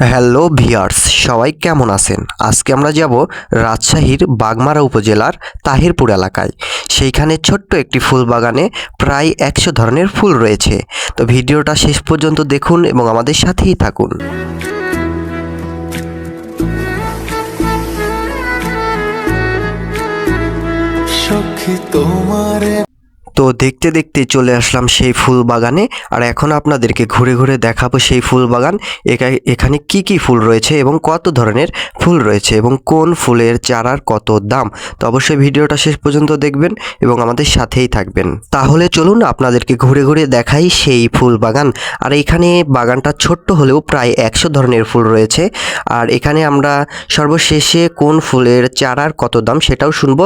Hello viewers, সবাই কেমন আছেন? আজকে আমরা যাব রাজশাহীর বাগমারা উপজেলার তাহিরপুর এলাকায়। সেইখানে ছোট্ট একটি ফুল বাগানে প্রায় একশো ধরনের ফুল রয়েছে। তো ভিডিওটা শেষ পর্যন্ত দেখুন এবং আমাদের সাথেই থাকুন। তোমারে তো দেখতে দেখতে চলে আসলাম সেই ফুল বাগানে। আর এখন আপনাদেরকে ঘুরে ঘুরে দেখাবো সেই ফুল বাগান। এখানে কি কি ফুল রয়েছে এবং কত ধরনের ফুল রয়েছে এবং কোন ফুলের চারার কত দাম। তো অবশ্যই ভিডিওটা শেষ পর্যন্ত দেখবেন এবং আমাদের সাথেই থাকবেন। তাহলে চলুন আপনাদেরকে ঘুরে ঘুরে দেখাই সেই ফুল বাগান। আর এখানে বাগানটা ছোট্ট হলেও প্রায় একশো ধরনের ফুল রয়েছে। আর এখানে আমরা সর্বশেষে কোন ফুলের চারার কত দাম সেটাও শুনব।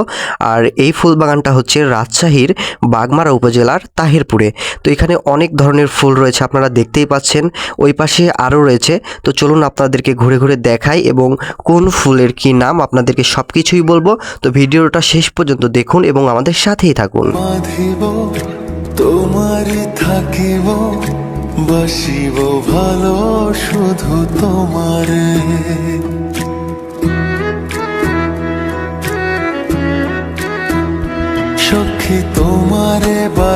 আর এই ফুল বাগানটা হচ্ছে রাজশাহীর বাগমারা উপজেলার তাহিরপুরে। তো এখানে অনেক ধরনের ফুল রয়েছে, আপনারা দেখতেই পাচ্ছেন। ওই পাশে আরও রয়েছে। তো চলুন আপনাদেরকে ঘুরে ঘুরে দেখাই এবং কোন ফুলের কি নাম আপনাদেরকে সব কিছুই বলব। তো ভিডিওটা শেষ পর্যন্ত দেখুন এবং আমাদের সাথেই থাকুন। বাঁধিব, তোমারে থাকিব, বাসিব ভালো শুধু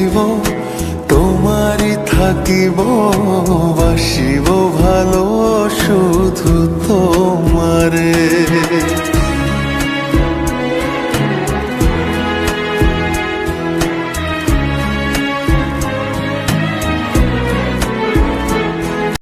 বাঁধিব তোমারই থাকিব বাসিব ভালো শুধু তোমারে।